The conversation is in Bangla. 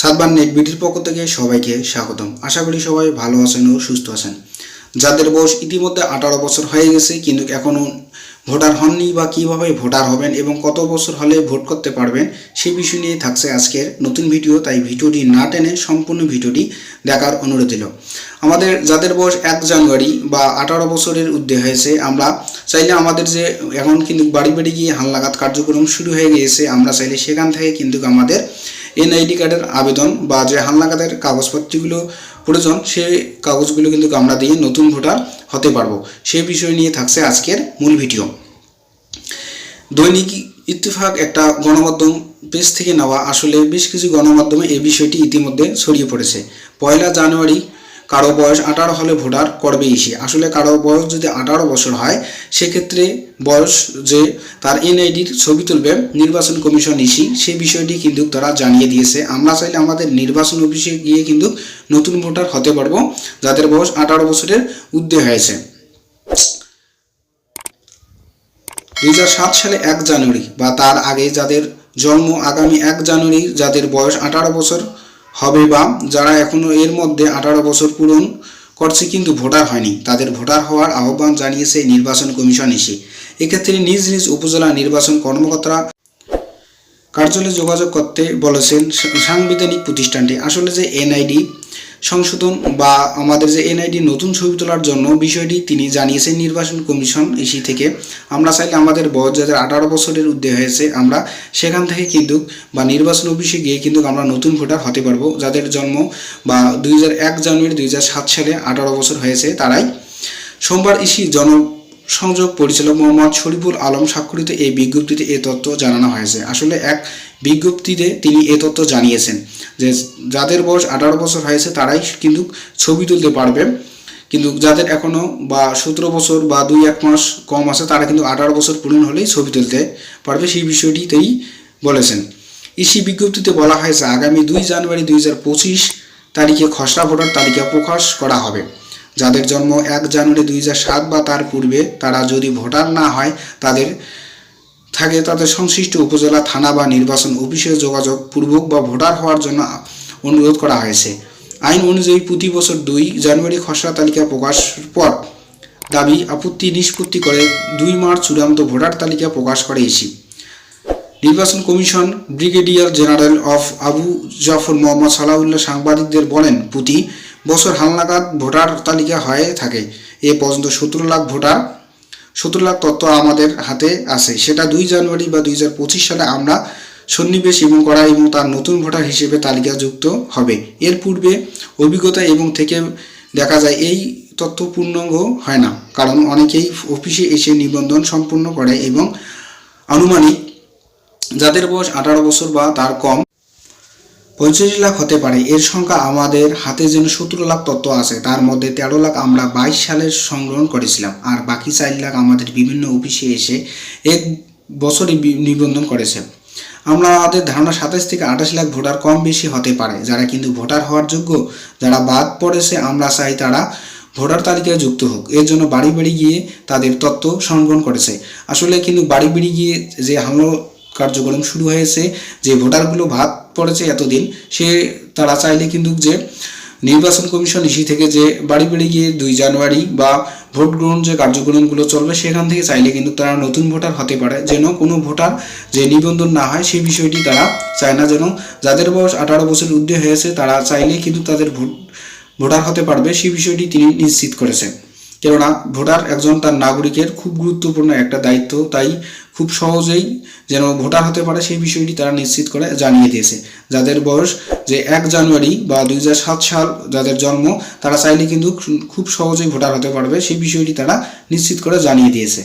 সাতবার নেট বিটির পক্ষ থেকে সবাইকে স্বাগতম। আশা করি সবাই ভালো আছেন ও সুস্থ আছেন। যাদের বয়স ইতিমধ্যে আঠারো বছর হয়ে গেছে, কিন্তু এখনও ভোটার হননি বা কীভাবে ভোটার হবেন এবং কত বছর হলে ভোট করতে পারবেন সেই বিষয় নিয়ে থাকছে আজকের নতুন ভিডিও, তাই ভিডিওটি না টেনে সম্পূর্ণ ভিডিওটি দেখার অনুরোধ দিল আমাদের যাদের বয়স এক জানুয়ারি বা আঠারো বছরের ঊর্ধ্বে হয়েছে, আমরা চাইলে আমাদের যে এখন কিন্তু বাড়ি বাড়ি গিয়ে হালনাগাদ কার্যক্রম শুরু হয়ে গিয়েছে, আমরা চাইলে সেখান থেকে কিন্তু আমাদের এনআইডি কার্ডের আবেদন বা যে হালনাগাদের কাগজপত্রগুলো প্রয়োজন সেই কাগজগুলো কিন্তু আমরা দিয়ে নতুন ভোটার হতে পারব। সেই বিষয় নিয়ে থাকছে আজকের মূল ভিডিও। দৈনিক ইত্তেফাক একটা গণমাধ্যম পেজ থেকে নেওয়া। আসলে বেশ কিছু গণমাধ্যমে এই বিষয়টি ইতিমধ্যে ছড়িয়ে পড়েছে। পয়লা জানুয়ারি কারও বয়স আঠারো হলে ভোটার করবে ইসি। আসলে কারও বয়স যদি আঠারো বছর হয়, সেক্ষেত্রে বয়স যে তার এনআইডির ছবি তুলবে নির্বাচন কমিশন ইসি সেই বিষয়টি কিন্তু তারা জানিয়ে দিয়েছে। আমরা চাইলে আমাদের নির্বাচন অফিসে গিয়ে কিন্তু নতুন ভোটার হতে পারব, যাদের বয়স আঠারো বছরের ঊর্ধ্বে হয়েছে। দু হাজার সাত সালে এক জানুয়ারি বা তার আগে যাদের জন্ম আগামী এক জানুয়ারি, যাদের বয়স আঠারো বছর হবে বা যারা এখনও এর মধ্যে আঠারো বছর পূরণ করছে কিন্তু ভোটার হয়নি, তাদের ভোটার হওয়ার আহ্বান জানিয়েছে নির্বাচন কমিশন এসে। এক্ষেত্রে নিজ নিজ উপজেলা নির্বাচন কর্মকর্তারা কার্যালয়ে যোগাযোগ করতে বলেছেন, সাংবিধানিক প্রতিষ্ঠানটি। আসলে যে এনআইডি সংশোধন বা আমাদের যে এনআইডি নতুন ছবি তোলার জন্য বিষয়টি তিনি জানিয়েছেন নির্বাচন কমিশন ইসি থেকে। আমরা চাইলে আমাদের বয়স যাদের আঠারো বছরের উদ্যোগ হয়েছে, আমরা সেখান থেকে কিন্তু বা নির্বাচন অফিসে গিয়ে কিন্তু আমরা নতুন ভোটার হতে পারব। যাদের জন্ম বা দুই জানুয়ারি দুই হাজার সাত সালে আঠারো বছর হয়েছে, তারাই। সোমবার ইসি জন সংযোগ পরিচালক মোহাম্মদ শরীফুল আলম স্বাক্ষরিত এই বিজ্ঞপ্তিতে এ তথ্য জানানো হয়েছে। আসলে এক বিজ্ঞপ্তিতে তিনি এ তথ্য জানিয়েছেন যে যাদের বয়স আঠারো বছর হয়েছে তারাই কিন্তু ছবি তুলতে পারবে। কিন্তু যাদের এখনও বা সতেরো বছর বা দুই এক মাস কম আছে, তারা কিন্তু আঠারো বছর পূরণ হলেই ছবি তুলতে পারবে সেই বিষয়টি তিনি বলেছেন। ইসি বিজ্ঞপ্তিতে বলা হয়েছে, আগামী দুই জানুয়ারি দুই হাজার পঁচিশ তারিখে খসড়া ভোটার তালিকা প্রকাশ করা হবে। যাদের জন্ম এক জানুয়ারি দুই বা তার পূর্বে, তারা যদি ভোটার না হয়, তাদের থাকে তাদের সংশ্লিষ্ট উপজেলা, থানা বা নির্বাচন অফিসে যোগাযোগ পূর্বক বা ভোটার হওয়ার জন্য অনুরোধ করা হয়েছে। আইন অনুযায়ী প্রতি বছর দুই জানুয়ারি খসড়া তালিকা প্রকাশ পর দাবি, আপত্তি নিষ্পত্তি করে দুই মার্চ চূড়ান্ত ভোটার তালিকা প্রকাশ করে ইসি নির্বাচন কমিশন ব্রিগেডিয়ার জেনারেল অফ আবু জাফর মোহাম্মদ সালাউল্লাহ সাংবাদিকদের বলেন প্রতি বছর হালনাগাদ ভোটার তালিকা হয়ে থাকে। এ পর্যন্ত সতেরো লাখ ভোটার সতেরো লাখ তথ্য আমাদের হাতে আছে। সেটা দুই জানুয়ারি বা দুই হাজার পঁচিশ সালে আমরা সন্নিবেশ এবং করা এবং তার নতুন ভোটার হিসেবে তালিকাযুক্ত হবে। এর পূর্বে অভিজ্ঞতা এবং থেকে দেখা যায় এই তথ্য পূর্ণাঙ্গ হয় না, কারণ অনেকেই অফিসে এসে নিবন্ধন সম্পূর্ণ করে এবং আনুমানিক যাদের বয়স আঠারো বছর বা তার কম পঁয়ত্রিশ লাখ হতে পারে। এর সংখ্যা আমাদের হাতে যেন সতেরো লাখ তত্ত্ব আছে। তার মধ্যে তেরো লাখ আমরা বাইশ সালে সংগ্রহণ করেছিলাম। আর বাকি চার লাখ আমাদের বিভিন্ন অফিসে এসে এক বছরে বি- নিবন্ধন করেছে। আমরা আমাদের ধারণা সাতাশ থেকে আঠাশ লাখ ভোটার কম বেশি হতে পারে। যারা কিন্তু ভোটার হওয়ার যোগ্য, যারা বাদ পড়েছে, আমরা চাই তারা ভোটার তালিকায় যুক্ত হোক। এর জন্য বাড়ি বাড়ি গিয়ে তাদের তথ্য সংগ্রহণ করেছে। আসলে কিন্তু বাড়ি বাড়ি গিয়ে যে হামলো কার্যক্রম শুরু হয়েছে, যে ভোটারগুলো ভাত পড়েছে এতদিন, সে তারা চাইলে কিন্তু যে নির্বাচন কমিশন ইসি থেকে যে বাড়ি বাড়ি গিয়ে দুই জানুয়ারি বা ভোট গ্রহণ যে কার্যক্রমগুলো চলবে, সেখান থেকে চাইলে কিন্তু তারা নতুন ভোটার হতে পারে। যেন কোনো ভোটার যে নিবন্ধন না হয়, সেই বিষয়টি তারা চায় না। যেন যাদের বয়স আঠারো বছর ঊর্ধ্বে হয়েছে, তারা চাইলে কিন্তু তাদের ভোট, ভোটার হতে পারবে, সেই বিষয়টি তিনি নিশ্চিত করেছেন। কেননা ভোটার একজন তার নাগরিকের খুব গুরুত্বপূর্ণ একটা দায়িত্ব, তাই খুব সহজেই যেন ভোটার হতে পারে সেই বিষয়টি তারা নিশ্চিত করে জানিয়ে দিয়েছে। যাদের বয়স যে এক জানুয়ারি বা দু হাজার সাত সাল যাদের জন্ম, তারা চাইলে কিন্তু খুব সহজেই ভোটার হতে পারবে সেই বিষয়টি তারা নিশ্চিত করে জানিয়ে দিয়েছে।